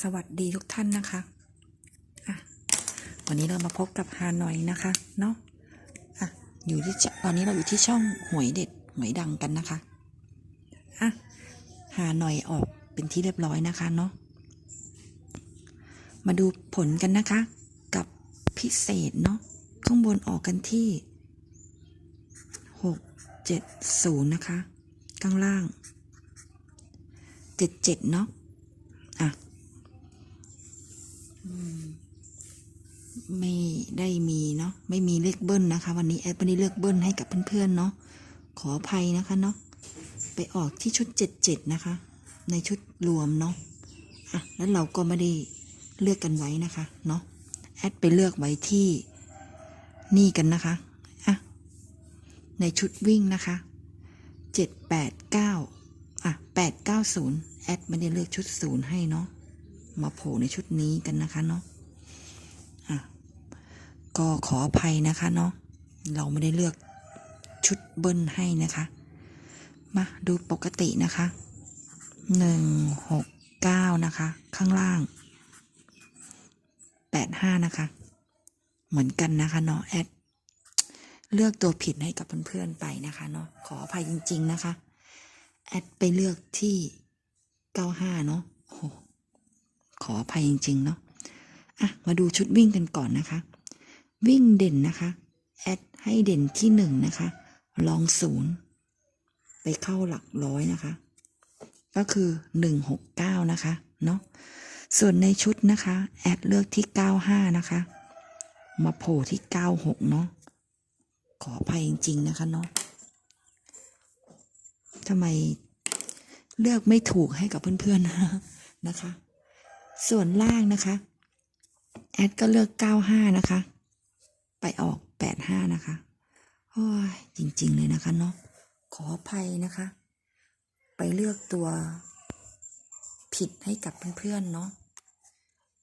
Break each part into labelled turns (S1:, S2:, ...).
S1: สวัสดีทุกท่านนะคะวันนี้เรามาพบกับฮานอยนะคะ เนาะอะอยู่ที่ตอนนี้เราอยู่ที่ช่องหวยเด็ดหวยดังกันนะคะอะฮานอยออกเป็นที่เรียบร้อยนะคะเนาะมาดูผลกันนะคะ กับพิเศษเนาะข้างบนออกกันที่หกเจ็ดศูนย์นะคะ ข้างล่างเจ็ดเจ็ดเนาะ ไม่ได้มีเนาะไม่มีเลขเบิ้ลนะคะ วันนี้แอดไม่ได้เลือกเบิ้ลให้กับเพื่อนๆเนาะขออภัยนะคะเนาะไปออกที่ชุดเจ็ดเจ็ดนะคะ ในชุดรวมเนาะอะแล้วเราก็ไม่ได้เลือกกันไว้นะคะเนาะแอดไปเลือกไว้ที่นี่กันนะคะอะในชุดวิ่งนะคะเจ็ดแปดเก้าอะแปดเก้าศูนย์แอดไม่ได้เลือกชุดศูนย์ให้เนาะ มาโผล่ในชุดนี้กันนะคะเนาะะก็ขออภัยนะคะเนาะเราไม่ได้เลือกชุดเบิ้ลให้นะคะ มาดูปกตินะคะหนึ่งหกเก้านะคะ ข้างล่างแปดห้านะคะ เหมือนกันนะคะเนาะแอดเลือกตัวผิดให้กับเพื่อนๆไปนะคะเนาะขออภัยจริง ๆ นะคะ แอดไปเลือกที่95เนาะโอ้โห ขออภัยจริง ๆ เนาะอะมาดูชุดวิ่งกันก่อนนะคะ วิ่งเด่นนะคะ แอดให้เด่นที่หนึ่งนะคะ ลองศูนย์ไปเข้าหลักร้อยนะคะ ก็คือ 169 นะคะ เนาะส่วนในชุดนะคะ แอดเลือกที่ 95 นะคะ มาโผล่ที่ 96 เนาะขออภัยจริง ๆ นะคะเนาะทำไมเลือกไม่ถูกให้กับเพื่อนๆนะนะคะ ส่วนล่างนะคะ แอดก็เลือก 95 นะคะ ไปออก 85 นะคะโอ้ยจริง ๆ เลยนะคะเนาะขออภัยนะคะ ไปเลือกตัวผิดให้กับเพื่อนๆเนาะ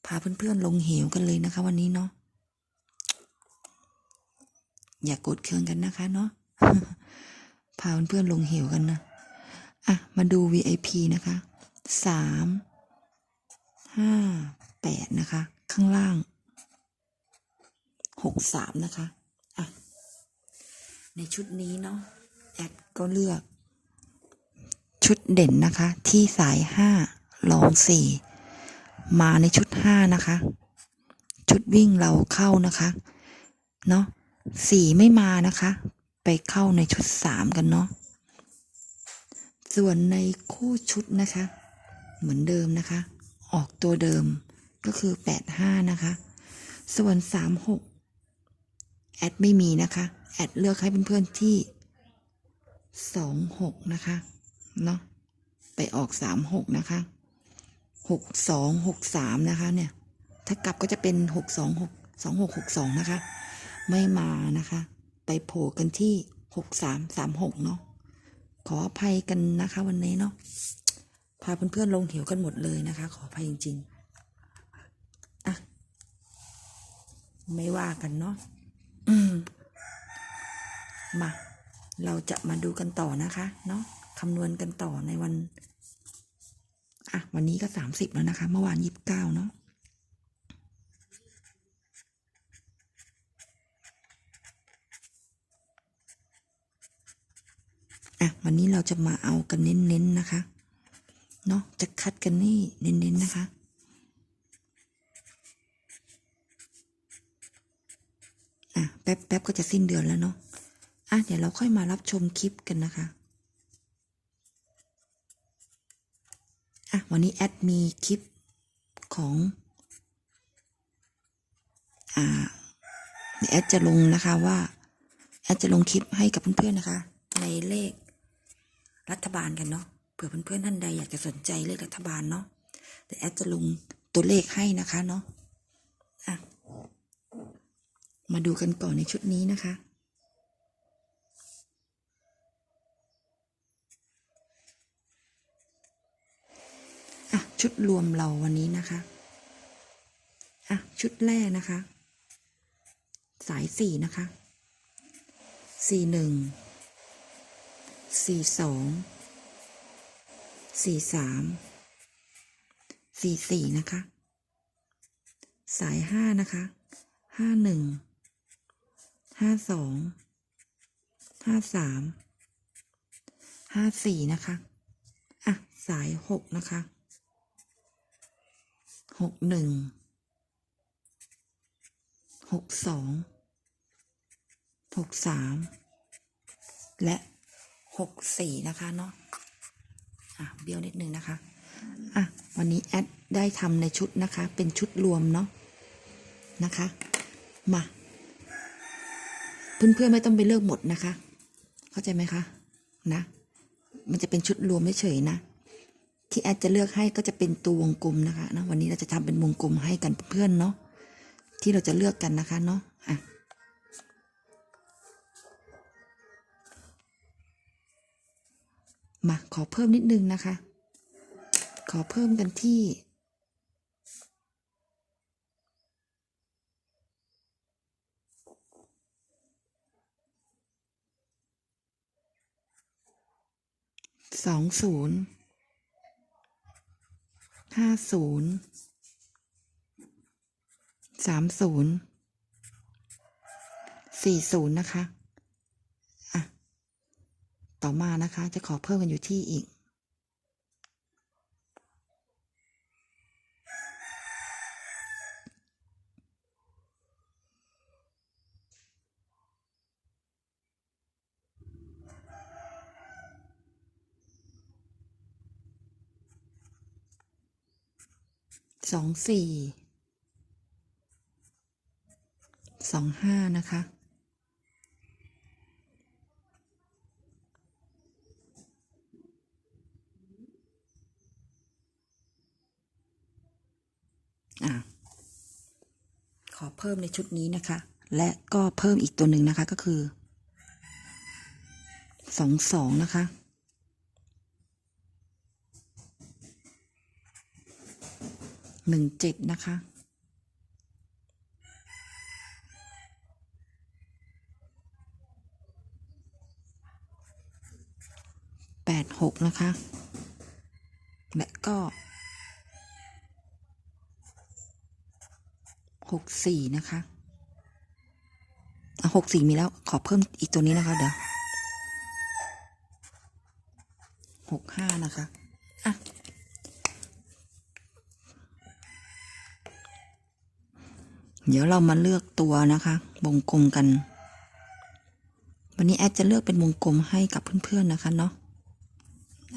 S1: พาเพื่อนๆลงเหวกันเลยนะคะ วันนี้เนาะอย่ากดเคืองกันนะคะเนาะพาเพื่อนๆลงเหวกันนะอะมาดู VIP นะคะสาม ห้าแปดนะคะ ข้างล่างหกสามนะคะอะในชุดนี้เนาะแอดก็เลือก ชุดเด่นนะคะ ที่สายห้าลองสี่มาในชุดห้านะคะ ชุดวิ่งเราเข้านะคะเนาะสี่ไม่มานะคะ ไปเข้าในชุดสามกันเนาะส่วนในคู่ชุดนะคะ เหมือนเดิมนะคะ ออกตัวเดิมก็คือ 85 นะคะ ส่วน 36 แอดไม่มีนะคะ แอดเลือกให้เพื่อนๆที่ 26 นะคะ เนาะไปออก 36 นะคะ 62 63 นะคะ เนี่ย ถ้ากลับก็จะเป็น 626 2662 นะคะ ไม่มานะคะ ไปโผล่กันที่ 6336 เนาะขออภัยกันนะคะวันนี้เนาะ พาเพื่อนๆลงเหวกันหมดเลยนะคะ ขออภัยจริงๆอะไม่ว่ากันเนาะมมา เราจะมาดูกันต่อนะคะ เนาะคำนวณกันต่อในวัน อะ วันนี้ก็สามสิบแล้วนะคะ เมื่อวานยี่สิบเก้าเนาะอะ วันนี้เราจะมาเอากันเน้นๆนะคะ เนาะจะคัดกันนี่เน้นๆนะคะอะแป๊บแป๊บก็จะสิ้นเดือนแล้วเนาะอะเดี๋ยวเราค่อยมารับชมคลิปกันนะคะอะวันนี้แอดมีคลิปของอ่าเดี๋ยวแอดจะลงนะคะว่าแอดจะลงคลิปให้กับเพื่อนๆนะคะ ในเลขรัฐบาลกันเนาะ ผื่อเพื่อนๆท่านใดอยากจะสนใจเลขรัฐบาลเนาะแต่แอดจะลงตัวเลขให้นะคะเนาะอะมาดูกันก่อนในชุดนี้นะคะ อะ ชุดรวมเราวันนี้นะคะ อะ ชุดแรกนะคะ สายสี่นะคะ สี่หนึ่ง สี่สอง สี่สามสี่สี่นะคะ สายห้านะคะห้าหนึ่งห้าสองห้าสามห้าสี่นะคะอะสายหกนะคะหกหนึ่งหกสองหกสามและหกสี่นะคะเนาะ อะเบี้ยวนิดนึงนะคะอะวันนี้แอดได้ทำในชุดนะคะ เป็นชุดรวมเนาะนะคะ มาเพื่อนๆไม่ต้องไปเลือกหมดนะคะ เข้าใจไหมคะนะ มันจะเป็นชุดรวมเฉยๆนะ ที่แอดจะเลือกให้ก็จะเป็นตัววงกลมนะคะนะวันนี้เราจะทำเป็นวงกลมให้กันเพื่อนเนาะที่เราจะเลือกกันนะคะเนาะ มาขอเพิ่มนิดนึงนะคะ ขอเพิ่มกันที่สองศูนย์ห้าศูนย์สามศูนย์สี่ศูนย์นะคะ ต่อมานะคะ จะขอเพิ่มกันอยู่ที่อีก สองสี่ สองห้านะคะ อะ ขอ เพิ่มในชุดนี้นะคะ และก็เพิ่มอีกตัวหนึ่งนะคะก็คือสองสองนะคะ หนึ่งเจ็ดนะคะ แปดหกนะคะ และก็ หกสี่นะคะหกสี่มีแล้วขอเพิ่มอีกตัวนี้นะคะ เดี๋ยวหกห้านะคะอะเดี๋ยวเรามาเลือกตัวนะคะวงกลมกัน วันนี้แอดจะเลือกเป็นวงกลมให้กับเพื่อนๆนะคะเนาะ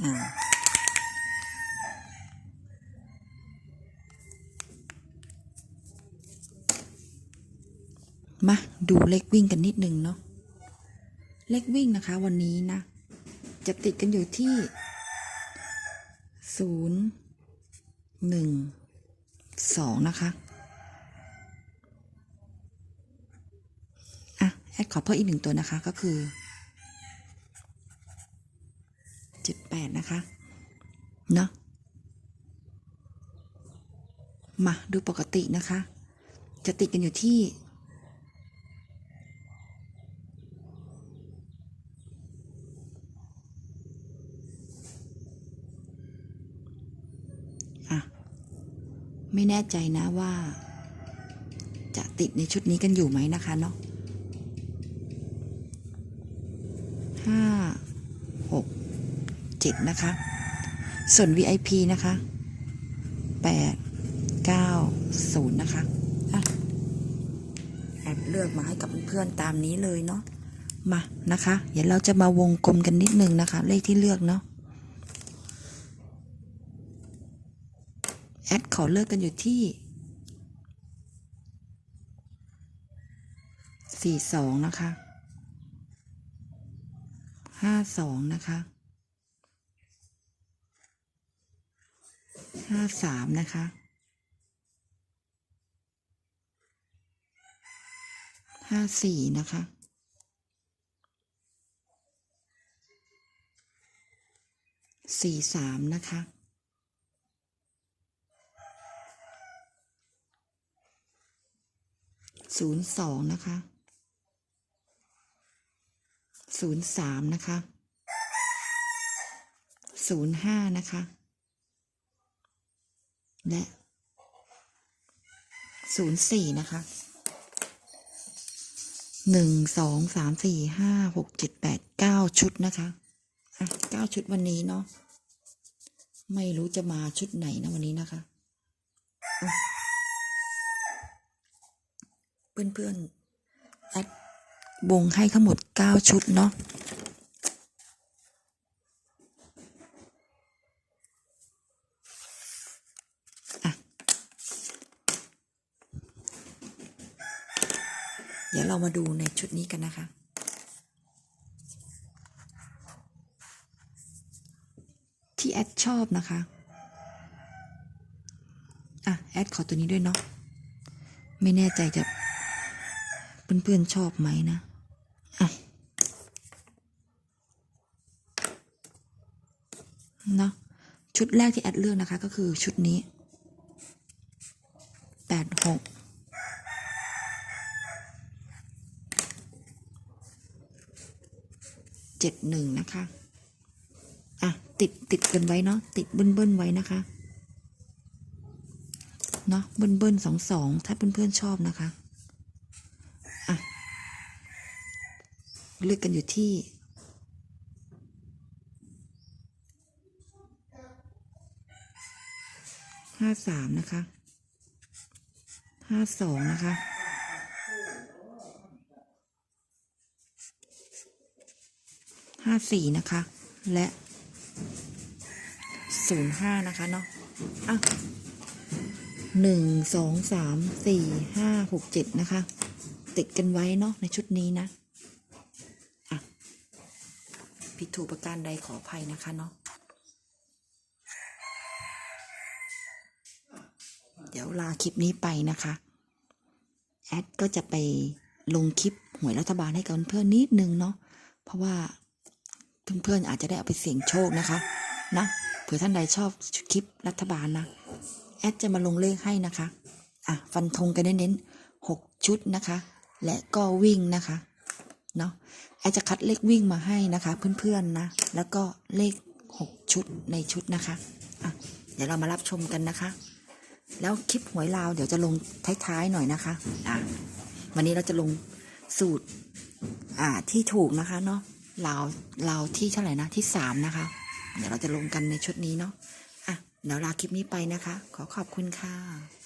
S1: อ่า มาดูเลขวิ่งกันนิดนึงเนาะเลขวิ่งนะคะวันนี้นะ จะติดกันอยู่ที่ศูนย์หนึ่งสองนะคะอะแอดขอเพิ่มอีกหนึ่งตัวนะคะก็คือเจ็ดแปดนะคะเนาะมาดูปกตินะคะ จะติดกันอยู่ที่ ไม่แน่ใจนะว่า จะติดในชุดนี้กันอยู่ไหมนะคะเนาะห้าหกเจ็ดนะคะ ส่วน VIP นะคะแปดเก้าศูนย์นะคะแอบเลือกมาให้กับเพื่อนๆตามนี้เลยเนาะมานะคะ เดี๋ยวเราจะมาวงกลมกันนิดนึงนะคะ เลขที่เลือกเนาะ แอดขอเลิกกันอยู่ที่สี่สองนะคะห้าสองนะคะห้าสามนะคะห้าสี่นะคะสี่สามนะคะ ศูนย์สองนะคะศูนย์สามนะคะศูนย์ห้านะคะ และศูนย์สี่นะคะหนึ่งสองสามสี่ห้าหกเจ็ดแปดเก้าชุดนะคะอะเก้าชุดวันนี้เนาะไม่รู้จะมาชุดไหนนะวันนี้นะคะอะ เพื่อนๆแอดวงให้ทั้งหมดเก้าชุดเนาะเดี๋ยวเรามาดูในชุดนี้กันนะคะ ที่แอดชอบนะคะอะแอดขอตัวนี้ด้วยเนาะไม่แน่ใจจะ เพื่อนๆชอบไหมนะอะเนาะชุดแรกที่แอดเลือกนะคะ ก็คือชุดนี้แปดหกเจ็ดหนึ่งนะคะอะติดติดกันไว้เนาะติดเบิ้ลเบิ้ลไว้นะคะเนาะเบิ้ลเบิ้ลสองสองถ้าเพื่อนๆชอบนะคะ เลือกกันอยู่ที่ห้าสามนะคะห้าสองนะคะห้าสี่นะคะ และศูนย์ห้านะคะเนาะอะหนึ่งสองสามสี่ห้าหกเจ็ดนะคะ ติดกันไว้เนาะในชุดนี้นะ อะ ผิดถูกประการใดขออภัยนะคะเนาะเดี๋ยวลาคลิปนี้ไปนะคะแอดก็จะไปลงคลิปหวยรัฐบาลให้กับเพื่อนนิดนึงเนาะเพราะว่าเพื่อนๆอาจจะได้เอาไปเสี่ยงโชคนะคะนะเผื่อท่านใดชอบคลิปรัฐบาลนะแอดจะมาลงเลขให้นะคะ อะ ฟันธงกันเน้นๆหกชุดนะคะ และก็วิ่งนะคะ เนาะแอจะคัดเลขวิ่งมาให้นะคะ เพื่อนๆนะ แล้วก็เลขหกชุดในชุดนะคะอะเดี๋ยวเรามารับชมกันนะคะ แล้วคลิปหวยลาวเดี๋ยวจะลงท้ายๆหน่อยนะคะอะวันนี้เราจะลงสูตร อ่าที่ถูกนะคะเนาะลาวลาวที่เท่าไหร่นะที่สามนะคะ เดี๋ยวเราจะลงกันในชุดนี้เนาะอะเดี๋ยวลาคลิปนี้ไปนะคะ ขอขอบคุณค่ะ